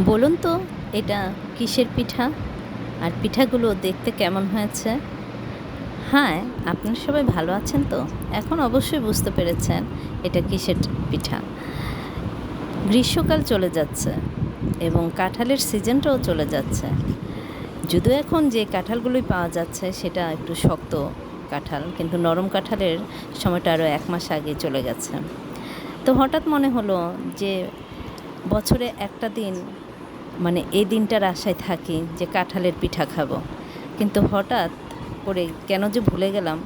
বলুন তো, এটা কিসের পিঠা? আর পিঠাগুলো দেখতে কেমন হয়েছে? হ্যাঁ আপনারা সবাই ভালো আছেন তো? এখন অবশ্যই বুঝতে পেরেছেন এটা কিসের পিঠা। গ্রীষ্মকাল চলে যাচ্ছে এবং কাঁঠালের সিজনটাও চলে যাচ্ছে। যদিও এখন যে কাঁঠালগুলোই পাওয়া যাচ্ছে, সেটা একটু শক্ত কাঁঠাল, কিন্তু নরম কাঁঠালের সময়টা আরও এক মাস আগে চলে গেছে। তো হঠাৎ মনে হলো যে বছরে একটা দিন মানে এই দিনটার আশায় থাকি যে কাঁঠালের পিঠা খাব। কিন্তু হঠাৎ করে কেন যে ভুলে গেলাম।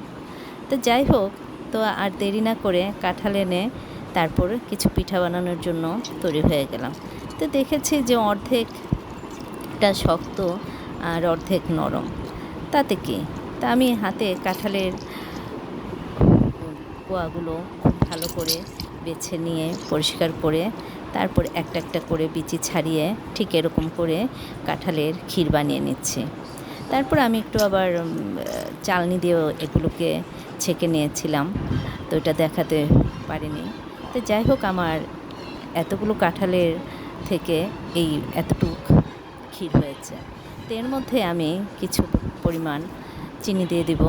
তো যাই হোক, তো আর দেরি না করে কাঁঠাল এনে তারপর কিছু পিঠা বানানোর জন্য তৈরি হয়ে গেলাম। তো দেখেছি যে অর্ধেকটা শক্ত আর অর্ধেক নরম। তাতে কি? তা আমি হাতে কাঁঠালের কোয়াগুলো খুব ভালো করে বেছে নিয়ে পরিষ্কার করে তারপর একটা একটা করে বিচি ছাড়িয়ে ঠিক এরকম করে কাঁঠালের ক্ষীর বানিয়ে নিচ্ছি। তারপর আমি একটু আবার চালনি দিয়েও এগুলোকে ছেঁকে নিয়েছিলাম। তো এটা দেখাতে পারিনি। তো যাই হোক আমার এতগুলো কাঁঠালের থেকে এই এতটুক ক্ষীর হয়েছে। তো এর মধ্যে আমি কিছু পরিমাণ চিনি দিয়ে দিব।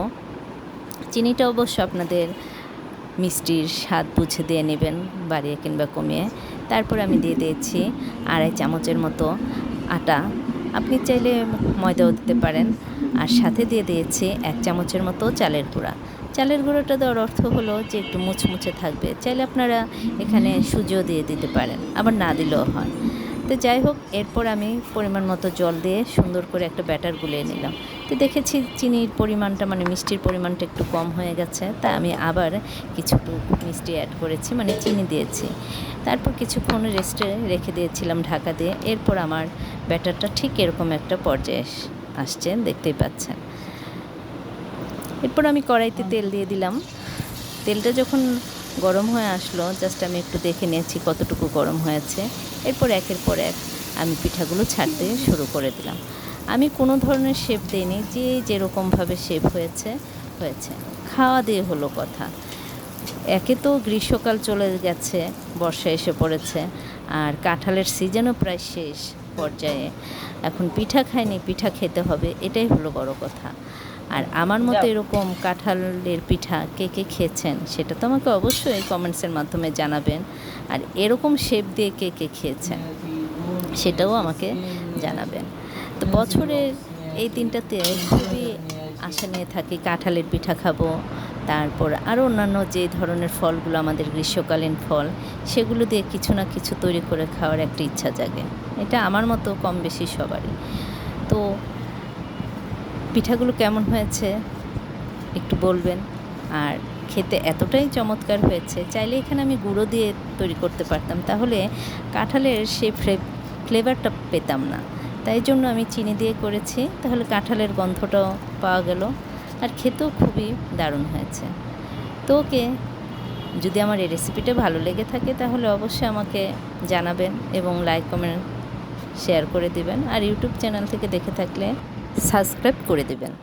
চিনিটা অবশ্য আপনাদের মিষ্টির স্বাদ বুঝে দিয়ে নেবেন বাড়িয়ে কিংবা কমিয়ে। তারপর আমি দিয়ে দিয়েছি আড়াই চামচের মতো আটা। আপনি চাইলে ময়দাও দিতে পারেন। আর সাথে দিয়ে দিয়েছি এক চামচের মতো চালের গুঁড়া। চালের গুঁড়োটা দেওয়ার অর্থ হলো যে একটু মুচমুচে থাকবে। চাইলে আপনারা এখানে সুজিও দিয়ে দিতে পারেন, আবার না দিলেও হয়। তো যাই হোক, এরপর আমি পরিমাণ মতো জল দিয়ে সুন্দর করে একটা ব্যাটার গুলিয়ে নিলাম। তো দেখেছি চিনির পরিমাণটা মানে মিষ্টির পরিমাণটা একটু কম হয়ে গেছে। তা আমি আবার কিছুটু মিষ্টি অ্যাড করেছি মানে চিনি দিয়েছি। তারপর কিছুক্ষণ রেস্টে রেখে দিয়েছিলাম ঢাকা দিয়ে। এরপর আমার ব্যাটারটা ঠিক এরকম একটা পর্যায়ে আসছে, দেখতেই পাচ্ছেন। এরপর আমি কড়াইতে তেল দিয়ে দিলাম। তেলটা যখন গরম হয়ে আসলো জাস্ট আমি একটু দেখে নিয়েছি কতটুকু গরম হয়েছে। এরপর একের পর এক আমি পিঠাগুলো ছাড়তে শুরু করে দিলাম। আমি কোনো ধরনের শেপ দিইনি, যে যেরকমভাবে শেপ হয়েছে হয়েছে। খাওয়া দিয়ে হলো কথা। একে তো গ্রীষ্মকাল চলে গেছে, বর্ষা এসে পড়েছে, আর কাঁঠালের সিজনও প্রায় শেষ। পর্যায়ে। এখন পিঠা খাইনি পিঠা খেতে হবে এটাই হলো বড় কথা। আর আমার মতো এরকম কাঁঠালের পিঠা কে কে খেয়েছেন সেটা তো আমাকে অবশ্যই কমেন্টসের মাধ্যমে জানাবেন। আর এরকম শেপ দিয়ে কে কে খেয়েছেন সেটাও আমাকে জানাবেন। তো বছরের এই দিনটাতে খুবই আশা নিয়ে থাকি কাঁঠালের পিঠা খাব তারপর আরও অন্যান্য যে ধরনের ফলগুলো আমাদের গ্রীষ্মকালীন ফল, সেগুলো দিয়ে কিছু না কিছু তৈরি করে খাওয়ার একটা ইচ্ছা জাগে। এটা আমার মতো কম বেশি সবারই। তো পিঠাগুলো কেমন হয়েছে একটু বলবেন? আর খেতে এতটাই চমৎকার হয়েছে, চাইলে এখানে আমি গুঁড়ো দিয়ে তৈরি করতে পারতাম। তাহলে কাঁঠালের সেই ফ্লেভারটা পেতাম না। তাই জন্য আমি চিনি দিয়ে করেছি। তাহলে কাঁঠালের গন্ধটাও পাওয়া গেল। আর খেতেও খুবই দারুণ হয়েছে। তো ওকে, যদি আমার এই রেসিপিটা ভালো লেগে থাকে তাহলে অবশ্যই আমাকে জানাবেন এবং লাইক কমেন্ট শেয়ার করে দিবেন। আর ইউটিউব চ্যানেল থেকে দেখে থাকলে সাবস্ক্রাইব করে দেবেন।